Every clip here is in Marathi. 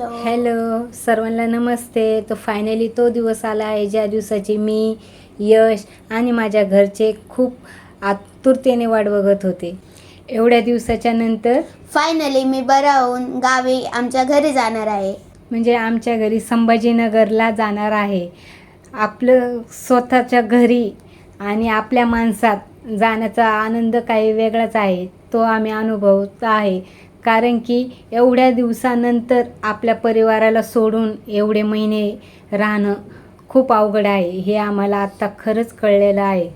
सर्वांना नमस्ते. तर फायनली तो दिवस आला आहे ज्या दिवसाची मी यश आणि माझ्या घरचे खूप आतुरतेने वाट बघत होते. एवढ्या दिवसाच्या नंतर फायनली मी बरा होऊन गावी आमच्या घरी जाणार आहे. म्हणजे आमच्या घरी संभाजीनगरला जाणार आहे. आपलं स्वतःच्या घरी आणि आपल्या माणसात जाण्याचा आनंद काही वेगळाच आहे. तो आम्ही अनुभवत आहे. कारण की एवढ्या दिवसानंतर आपल्या परिवाराला सोडून एवढे महिने राहणं खूप अवघड आहे हे आम्हाला आत्ता खरंच कळलेलं आहे.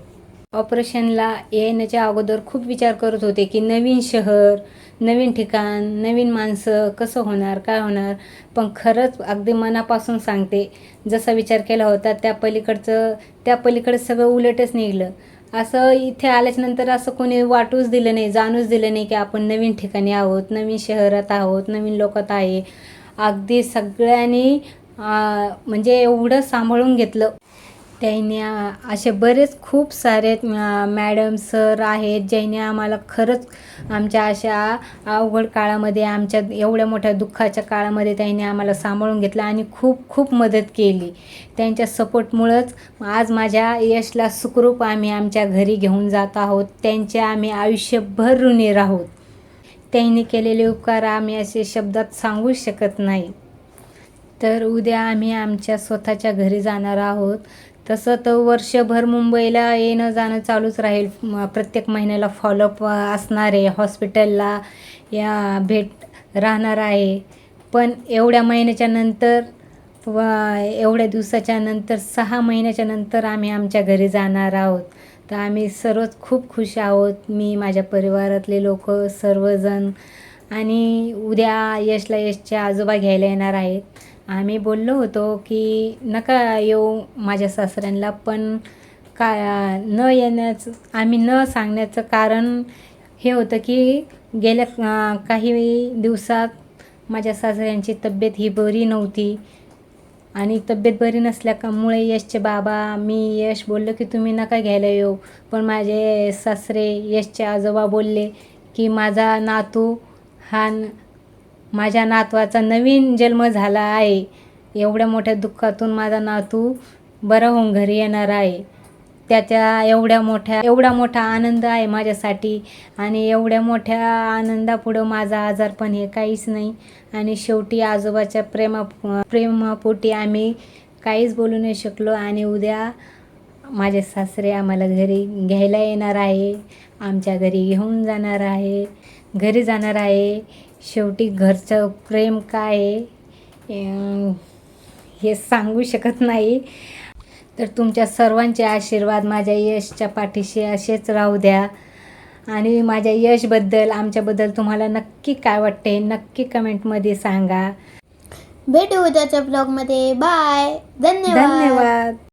ऑपरेशनला येण्याच्या अगोदर खूप विचार करत होते की नवीन शहर नवीन ठिकाण नवीन माणसं कसं होणार काय होणार? पण खरंच अगदी मनापासून सांगते जसा विचार केला होता त्या पलीकडचं त्या पलीकडं सगळं उलटच निघलं. असं इथे आल्याच्यानंतर असं कोणी वाटूच दिलं नाही जाणूच दिलं नाही की आपण नवीन ठिकाणी आहोत नवीन शहरात आहोत नवीन लोकात आहे. अगदी सगळ्यांनी म्हणजे एवढं सांभाळून घेतलं. त्यांनी असे बरेच खूप सारे मॅडम सर आहेत ज्यांनी आम्हाला खरंच आमच्या अशा अवघड काळामध्ये आमच्या एवढ्या मोठ्या दुःखाच्या काळामध्ये त्यांनी आम्हाला सांभाळून घेतलं आणि खूप खूप मदत केली. त्यांच्या सपोर्टमुळंच आज माझ्या यशला सुखरूप आम्ही आमच्या घरी घेऊन जात आहोत. त्यांचे आम्ही आयुष्यभर ऋणी राहोत. त्यांनी केलेले उपकार आम्ही असे शब्दात सांगूच शकत नाही. तर उद्या आम्ही आमच्या स्वतःच्या घरी जाणार आहोत. तसं तर वर्षभर मुंबईला येणं जाणं चालूच राहील. प्रत्येक महिन्याला फॉलोअप असणार आहे. हॉस्पिटलला या भेट राहणार आहे. पण एवढ्या महिन्याच्या नंतर व एवढ्या दिवसाच्या नंतर सहा महिन्याच्या नंतर आम्ही आमच्या घरी जाणार आहोत. तर आम्ही सर्वच खूप खुश आहोत. मी माझ्या परिवारातले लोक सर्वजण. आणि उद्या यशला यशचे आजोबा घ्यायला येणार आहेत. आम्ही बोललो होतो की नका येऊ माझ्या सासऱ्यांना पण का न येण्याचं आम्ही न सांगण्याचं कारण हे होतं की गेल्या काही दिवसात माझ्या सासऱ्यांची तब्येत ही बरी नव्हती. आणि तब्येत बरी नसल्यामुळे यशचे बाबा मी यश बोललो की तुम्ही नका घ्यायला येऊ. पण माझे सासरे यशचे आजोबा बोलले की माझा नातू हा न- माझ्या नातवाचा नवीन जन्म झाला आहे. एवढ्या मोठ्या दुःखातून माझा नातू बरं होऊन घरी येणार आहे. त्याच्या एवढ्या मोठ्या एवढा मोठा आनंद आहे माझ्यासाठी आणि एवढ्या मोठ्या आनंदापुढं माझा आजारपण हे काहीच नाही. आणि शेवटी आजोबाच्या प्रेमा प्रेमापोटी आम्ही काहीच बोलू नाही शकलो आणि उद्या माझे सासरे आम्हाला घरी घ्यायला येणार आहे. आमच्या घरी घेऊन जाणार आहे. घरी जाणार आहे. शेवटी घरचं प्रेम काय आहे हे सांगू शकत नाही. तर तुमच्या सर्वांचे आशीर्वाद माझ्या यशच्या पाठीशी असेच राहू द्या. आणि माझ्या यशबद्दल आमच्याबद्दल तुम्हाला नक्की काय वाटते नक्की कमेंटमध्ये सांगा. भेटू उद्याच्या ब्लॉगमध्ये बाय धन्यवाद. धन्यवाद.